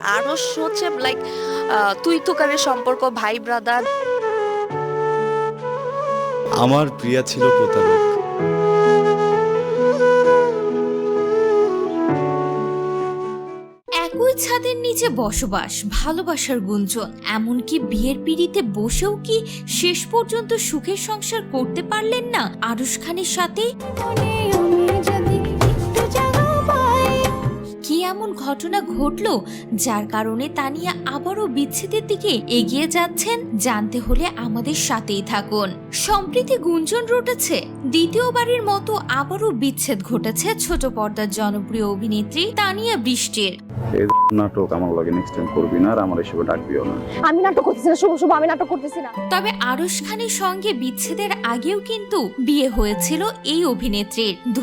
আরও হচ্ছে লাইক তুই তুকারের সম্পর্ক ভাই ব্রাদার আমার প্রিয়া ছিল প্রতারক। একই ছাদের নিচে বসবাস ভালোবাসার গুঞ্জন এমনকি বিয়ের পিড়িতে বসেও কি শেষ পর্যন্ত সুখের সংসার করতে পারলেন না আরুষ খানের সাথে? ঘটনা ঘটল যার কারণে তানিয়া আবারও বিচ্ছেদের দিকে এগিয়ে যাচ্ছেন। জানতে হলে আমাদের সাথেই থাকুন। সম্প্রীতি গুঞ্জন রটেছে। দ্বিতীয়বারের মতো আবারও বিচ্ছেদ ঘটেছে ছোট পর্দার জনপ্রিয় অভিনেত্রী তানিয়া বৃষ্টির। এই নাটক আমার লগে নেক্সট টাইম করবি না আর আমার এসবে ডাকবিও না। আমি নাটক করতেছি না শুভ শুভ আমি নাটক করতেছি না। তবে আরশ খানের সঙ্গে বিচ্ছেদের আগেও কিন্তু বিয়ে হয়েছিল এই অভিনেত্রীর। দু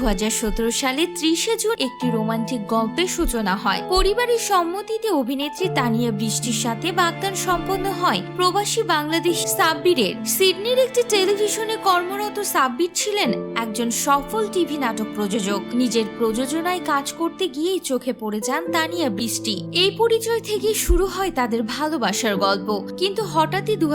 সালে ত্রিশে জুন একটি রোমান্টিক গল্পের সূচনা হয়। পরিবারের সম্মতিতে অভিনেত্রী তানিয়া বৃষ্টির সাথে বাগদান সম্পন্ন হয় প্রবাসী বাংলাদেশ সাব্বিরের। সিডনির একটি টেলিভিশনে কর্মরত সাব্বির ছিলেন একজন সফল টিভি নাটক প্রযোজক। নিজের প্রযোজনায় কাজ করতে গিয়েই চোখে পড়ে যান তানিয়া বৃষ্টি। এই পরিচয় থেকে শুরু হয় তাদের ভালোবাসার গল্প। কিন্তু হঠাৎই দু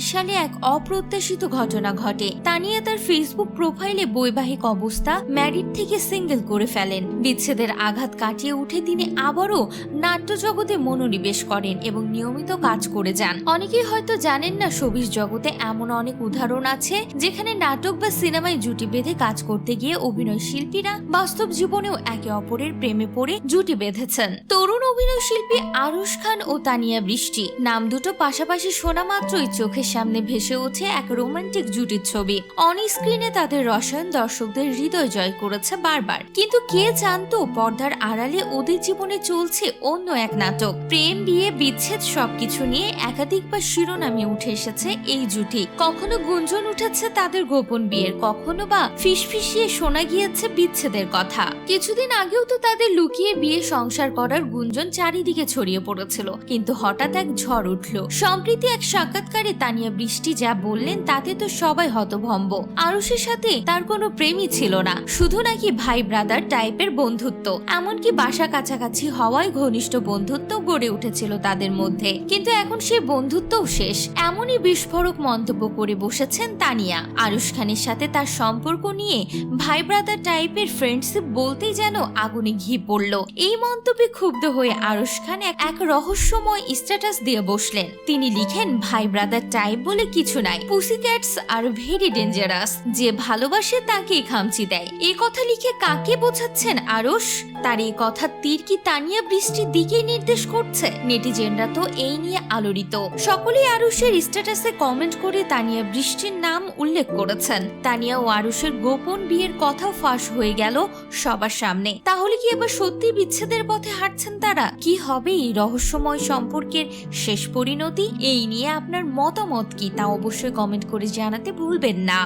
সালে এক অপ্রত্যাশিত ঘটনা ঘটে। তানিয়া তার ফেসবুক প্রোফাইলে বৈবাহিক অবস্থা ম্যারিড থেকে সিঙ্গেল করে ফেলেন। বিচ্ছেদের আঘাত কাটিয়ে উঠে তিনি আবারও নাট্য জগতে মনোনিবেশ করেন এবং নিয়মিত কাজ করে যান। অনেকেই হয়তো জানেন না, শোবিজ জগতে এমন অনেক উদাহরণ আছে, যেখানে নাটক বা সিনেমায় জুটি বেঁধে কাজ করতে গিয়ে অভিনয় শিল্পীরা বাস্তব জীবনেও একে অপরের প্রেমে পড়ে জুটি বেঁধেছেন। তরুণ অভিনয় শিল্পী আরুষ খান ও তানিয়া বৃষ্টি নাম দুটো পাশাপাশি শোনা মাত্রই চোখের সামনে ভেসে ওঠে এক রোমান্টিক জুটির ছবি। অন স্ক্রিনে তাদের রসায়ন দর্শকদের হৃদয় জয় করেছে বারবার। কিন্তু কে জানতো পর্দার আড়ালে ওদের জীবনে চলছে অন্য এক নাটক? প্রেম, বিয়ে, বিচ্ছেদ সবকিছু নিয়ে একাধিকবার শিরোনামে উঠে এসেছে এই জুটি। কখনো গুঞ্জন উঠেছে তাদের গোপন বিয়ের কখনো? বা ফিসফিসিয়ে শোনা গিয়েছে বিচ্ছেদের কথা। কিছুদিন আগেও তো তাদের লুকিয়ে বিয়ে সংসার করার গুঞ্জন চারিদিকে ছড়িয়ে পড়েছিল, কিন্তু হঠাৎ এক ঝড় উঠল। সম্প্রীতি এক সাক্ষাৎকারে তানিয়া বৃষ্টি যা বললেন তাতে তো সবাই হতভম্ব। আরুষের সাথে তার কোনো প্রেমই ছিল না, শুধু নাকি ভাই ব্রাদার টাইপের বন্ধুত্ব। এমনকি বাসা কাছাকাছি হওয়ায় ঘনিষ্ঠ বন্ধুত্ব গড়ে উঠেছিল তাদের মধ্যে। কিন্তু এখন সেই বন্ধুত্বও শেষ, এমনই বিস্ফোরক মন্তব্য করে বসেছেন তানিয়া। আরুষ খানের সাথে তার সম্পর্ক নিয়ে ভাই ব্রাদার টাইপের ফ্রেন্ডশিপ বলতেই যেন আগুনে ঘি পড়ল। এই মন্তব্যে ক্ষুব্ধ হয়ে আরুষ খান এক- রহস্যময় স্ট্যাটাস দিয়ে বসলেন। তিনি লিখেন, ভাই ব্রাদার টাইপ বলে কিছু নাই। Pussy cats are very dangerous যে ভালোবাসে তাকেই খামচি দেয়। এ কথা লিখে কাকে বোঝাচ্ছেন আরুষ তার এই কথা তীর কি তানিয়া বৃষ্টির দিকেই নির্দেশ করছে? নেটিজেনরা তো এই নিয়ে আলোড়িত। সকলেই আরুষের স্ট্যাটাসে কমেন্ট করে তানিয়া বৃষ্টির নাম উল্লেখ করেছেন। তানিয়া ও আরুষের গোপন বিয়ের কথা ফাঁস হয়ে গেল সবার সামনে। তাহলে কি এবার সত্যি বিচ্ছেদের পথে হাঁটছেন তারা? কি হবে এই রহস্যময় সম্পর্কের শেষ পরিণতি? এই নিয়ে আপনার মতামত কি তা অবশ্যই কমেন্ট করে জানাতে ভুলবেন না।